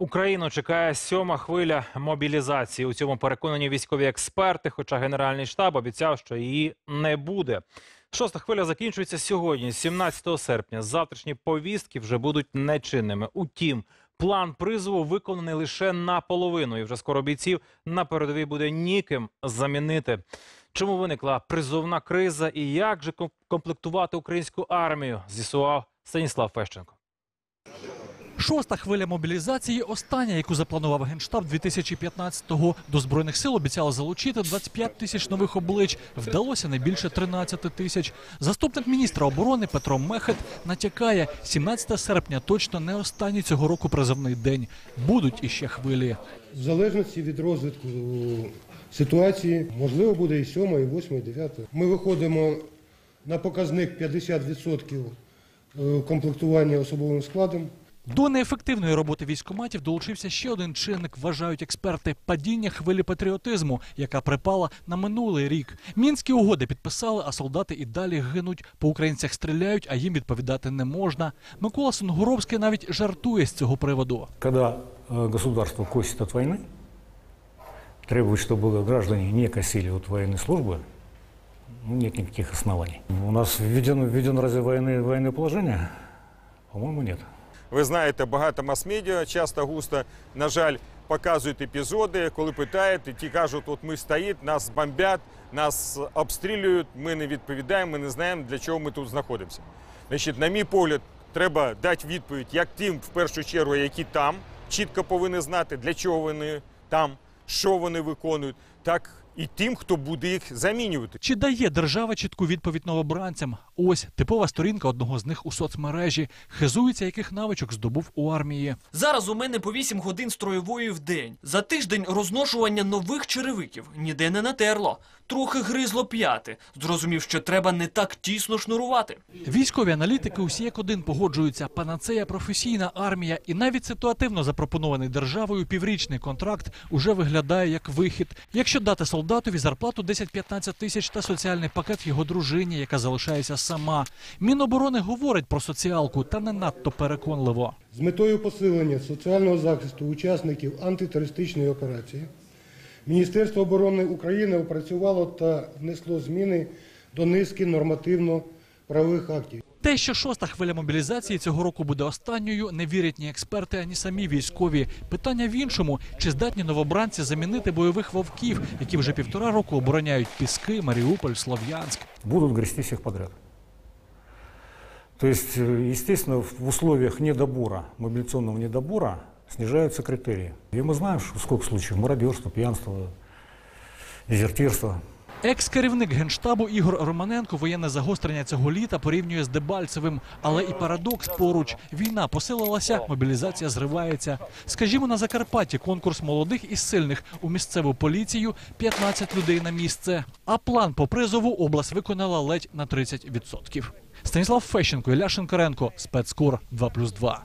Україну чекає сьома хвиля мобілізації. У цьому переконані військові експерти, хоча Генеральний штаб обіцяв, що її не буде. Шоста хвиля закінчується сьогодні, 17 серпня. Завтрашні повістки вже будуть нечинними. Утім, план призову виконаний лише наполовину, і вже скоро бійців на передовій буде ніким замінити. Чому виникла призовна криза і як же комплектувати українську армію? З'ясував Станіслав Фещенко. Шоста хвиля мобілізації остання, яку запланував Генштаб 2015-го. До Збройних сил обіцяли залучити 25 тисяч нових облич. Вдалося не більше 13 тисяч. Заступник міністра оборони Петро Мехет натякає, 17 серпня точно не останній цього року призовний день. Будуть іще хвилі. В залежності від розвитку ситуації, можливо, буде і 7, і 8, і 9. Ми виходимо на показник 50% е, комплектування особовим складом. До неефективної роботи військоматів долучився ще один чинник, вважають експерти падіння хвилі патріотизму, яка припала на минулий рік. Мінські угоди підписали, а солдати і далі гинуть. По українцях стріляють, а їм відповідати не можна. Микола Сунгуровський навіть жартує з цього приводу. Когда э, государство косит от войны, требует, чтобы граждане не косили от военной службы, ну, нет никаких оснований. У нас введено, введено разве военное, военное положение? По-моему, нет. Ви знаєте, багато мас-медіа часто густо, на жаль, показують епізоди, коли питають, ті кажуть, от ми стоїть, нас бомблять, нас обстрілюють, ми не відповідаємо, ми не знаємо, для чого ми тут знаходимося. Значить, на мій погляд, треба дати відповідь як тим, в першу чергу, які там, чітко повинні знати, для чого вони там, що вони виконують, так і тим, хто буде їх замінювати. Чи дає держава чітку відповідь новобранцям? Ось типова сторінка одного з них у соцмережі. Хизується, яких навичок здобув у армії. Зараз у мене по 8 годин строєвої в день. За тиждень розношування нових черевиків ніде не натерло. Трохи гризло п'яти. Зрозумів, що треба не так тісно шнурувати. Військові аналітики усі як один погоджуються. Панацея професійна армія, і навіть ситуативно запропонований державою піврічний контракт уже виглядає як вихід. Якщо дати солдатові зарплату 10-15 тисяч та соціальний пакет його дружині, яка залишається сама. Міноборони говорить про соціалку, та не надто переконливо. З метою посилення соціального захисту учасників антитерористичної операції Міністерство оборони України опрацювало та внесло зміни до низки нормативно-правових актів. Те, що шоста хвиля мобілізації цього року буде останньою, не вірять ні експерти, ані самі військові. Питання в іншому: чи здатні новобранці замінити бойових вовків, які вже півтора року обороняють Піски, Маріуполь, Слов'янськ. Будут грести всех подряд. То есть, э, в условиях недобора, мобилизационного недобора, снижаются критерии. И мы знаем, что сколько случаев мародерства, пьянства, дезертирства. Екс-керівник генштабу Ігор Романенко воєнне загострення цього літа порівнює з Дебальцевим. Але і парадокс поруч: війна посилилася, мобілізація зривається. Скажімо, на Закарпатті конкурс молодих і сильних у місцеву поліцію 15 людей на місце. А план по призову область виконала ледь на 30%. Станіслав Фещенко, Ілля Шинкаренко, спецкор 2+,2.